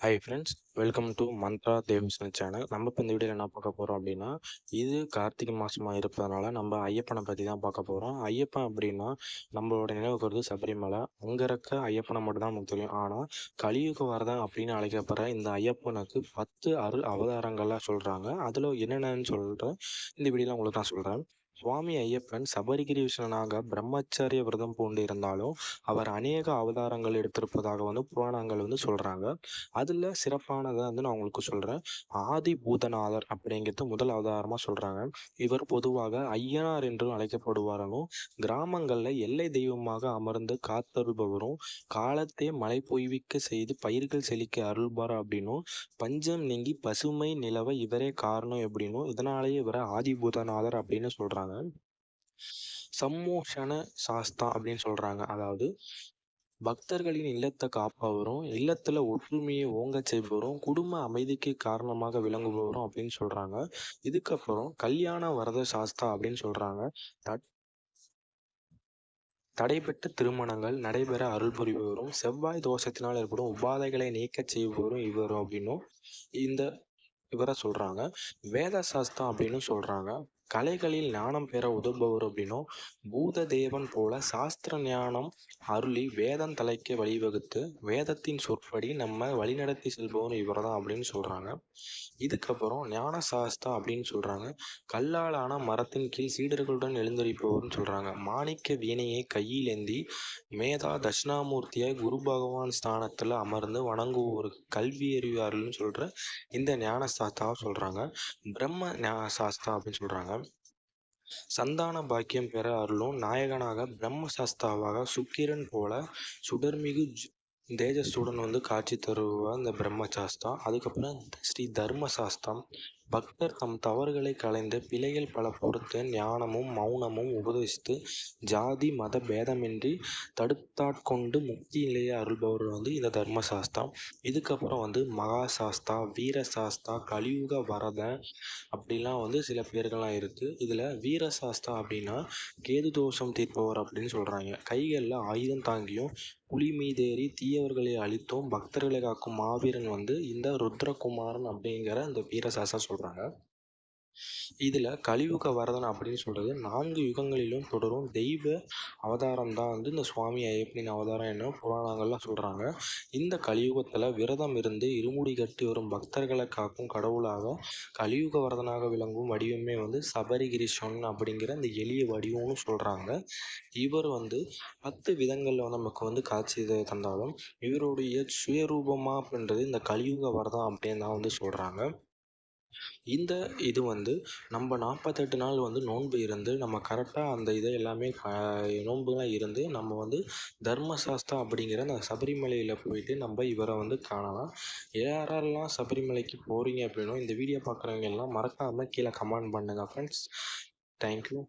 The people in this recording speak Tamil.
Hi friends welcome to Mantra தேவ்ஸ்னு channel நம்ம இப்போ இந்த வீடியோவில் என்ன பார்க்க போகிறோம் அப்படின்னா இது கார்த்திகை மாதமாக இருப்பதனால நம்ம ஐயப்பனை பற்றி தான் பார்க்க போகிறோம் ஐயப்பன் அப்படின்னா நம்மளோட நினைவுக்கு வருது சபரிமலை. அங்கே இருக்க ஐயப்பனை மட்டும் தான் நமக்கு தெரியும். ஆனால் கலியுக வரதான் அப்படின்னு அழைக்கப்படுற இந்த ஐயப்பனுக்கு பத்து அருள் அவதாரங்கள்லாம் சொல்கிறாங்க அதில் என்னென்னு சொல்கிறேன் இந்த வீடியோவில் உங்களுக்கு நான் சொல்கிறேன் சுவாமி ஐயப்பன் சபரிகிரி விஷ்ணனாக பிரம்மச்சரிய விரதம் பூண்டு இருந்தாலும் அவர் அநேக அவதாரங்கள் எடுத்திருப்பதாக வந்து புராணங்கள் வந்து சொல்றாங்க. அதுல சிறப்பானதை வந்து நான் உங்களுக்கு சொல்றேன். ஆதி பூதநாதர் அப்படிங்கிறது முதல் அவதாரமா சொல்றாங்க. இவர் பொதுவாக ஐயனார் என்றும் அழைக்கப்படுவாரனும் கிராமங்கள்ல எல்லை தெய்வமாக அமர்ந்து காத்தருள்பவரும் காலத்தே மழை பொய்விக்க செய்து பயிர்கள் செழிக்க அருள்பார் அப்படின்னும் பஞ்சம் நீங்கி பசுமை நிலவ இவரே காரணம் எப்படின்னும் இதனாலேயே இவரை ஆதிபூதநாதர் அப்படின்னு சொல்றாங்க. சொல்கிறாங்க சம்மோஷன சாஸ்தா அப்படின்னு சொல்கிறாங்க அதாவது பக்தர்களின் இல்லத்தை காப்பவரும் இல்லத்துல ஒற்றுமையை ஓங்க செய்பவரும் குடும்ப அமைதிக்கு காரணமாக விளங்குபவரும் அப்படின்னு சொல்றாங்க. இதுக்கப்புறம் கல்யாண வரத சாஸ்தா அப்படின்னு சொல்றாங்க. தடைபெற்ற திருமணங்கள் நடைபெற அருள் புரிபவரும் செவ்வாய் தோஷத்தினால் ஏற்படும் உபாதைகளை நீக்க செய்பவரும் இவரும் அப்படின்னும் இந்த இவரை சொல்றாங்க. வேத சாஸ்தா அப்படின்னு சொல்றாங்க. கலைகளில் ஞானம் பெற உதவுபவர் அப்படின்னும் பூத தேவன் போல சாஸ்திர ஞானம் அருளி வேதம் தலைக்க வழிவகுத்து வேதத்தின் சொற்படி நம்ம வழிநடத்தி செல்பவர் இவர் தான் அப்படின்னு சொல்கிறாங்க இதுக்கப்புறம் ஞான சாஸ்தா அப்படின்னு சொல்கிறாங்க கல்லாலான மரத்தின் கீழ் சீடர்களுடன் எழுந்தரிப்பவர்னு சொல்கிறாங்க மாணிக்க வீணையை கையில் ஏந்தி மேதா தட்சிணாமூர்த்தியை குரு பகவான் ஸ்தானத்தில் அமர்ந்து வணங்குவோர் கல்வி அறிவார்கள்னு சொல்கிற இந்த ஞான சாஸ்தாவை சொல்கிறாங்க பிரம்ம ஞான சாஸ்தா அப்படின்னு சொல்கிறாங்க சந்தான பாக்கியம் பெற அருளும். நாயகனாக பிரம்மசாஸ்தாவாக சுக்கிரன் போல சுடர்மிகு தேஜஸுடன் வந்து காட்சி தருவா இந்த பிரம்மசாஸ்தா. அதுக்கப்புறம் ஸ்ரீ தர்மசாஸ்திரம் பக்தர் தம் தவறுகளை களைந்து பிழைகள் பல பொறுத்து ஞானமும் மௌனமும் உபதேசித்து ஜாதி மத பேதமின்றி தடுத்தாட்கொண்டு முக்தி நிலையை அருள்பவர் வந்து இந்த தர்மசாஸ்தா. இதுக்கப்புறம் வந்து மகா சாஸ்தா வீர சாஸ்தா கலியுக வரதன் அப்படிலாம் வந்து சில பேர்கள்லாம் இருக்குது இதில் வீர சாஸ்தா அப்படின்னா கேது தோஷம் தீர்ப்பவர் அப்படின்னு சொல்கிறாங்க கைகளில் ஆயுதம் தாங்கியும் புலி மீதேறி தீயவர்களை அழித்தும் பக்தர்களை காக்கும் மாவீரன் வந்து இந்த ருத்ரகுமாரன் அப்படிங்கிற இந்த வீரசாசா சொல்கிறாங்க இதில் கலியுக வரதன் அப்படின்னு சொல்கிறது நான்கு யுகங்களிலும் தொடரும் தெய்வ அவதாரம் தான் வந்து இந்த சுவாமி ஐயப்பனின் அவதாரம் என்ன புராணங்கள்லாம் சொல்கிறாங்க இந்த கலியுகத்தில் விரதம் இருந்து இருமுடி கட்டி வரும் பக்தர்களை காக்கும் கடவுளாக கலியுக வரதனாக விளங்கும் வடிவமே வந்து சபரிகிரிஷன் அப்படிங்கிற இந்த எளிய வடிவம்னு சொல்கிறாங்க இவர் வந்து பத்து விதங்களில் நமக்கு வந்து காட்சி தந்தாலும் இவருடைய சுயரூபமாக அப்படின்றது இந்த கலியுக வரதம் அப்படின்னு தான் வந்து சொல்கிறாங்க இந்த இது வந்து நம்ம நாற்பத்தெட்டு நாள் வந்து நோன்பு இருந்து நம்ம கரெக்டாக அந்த இதை எல்லாமே நோன்புலாம் இருந்து நம்ம வந்து தர்மசாஸ்தா அப்படிங்கிற அந்த சபரிமலையில் போயிட்டு நம்ம இவரை வந்து காணலாம். யாரெல்லாம் சபரிமலைக்கு போகிறீங்க அப்படின்னும் இந்த வீடியோ பார்க்குறவங்க எல்லாம் மறக்காமல் கீழே கமெண்ட் பண்ணுங்கள் ஃப்ரெண்ட்ஸ் தேங்க்யூ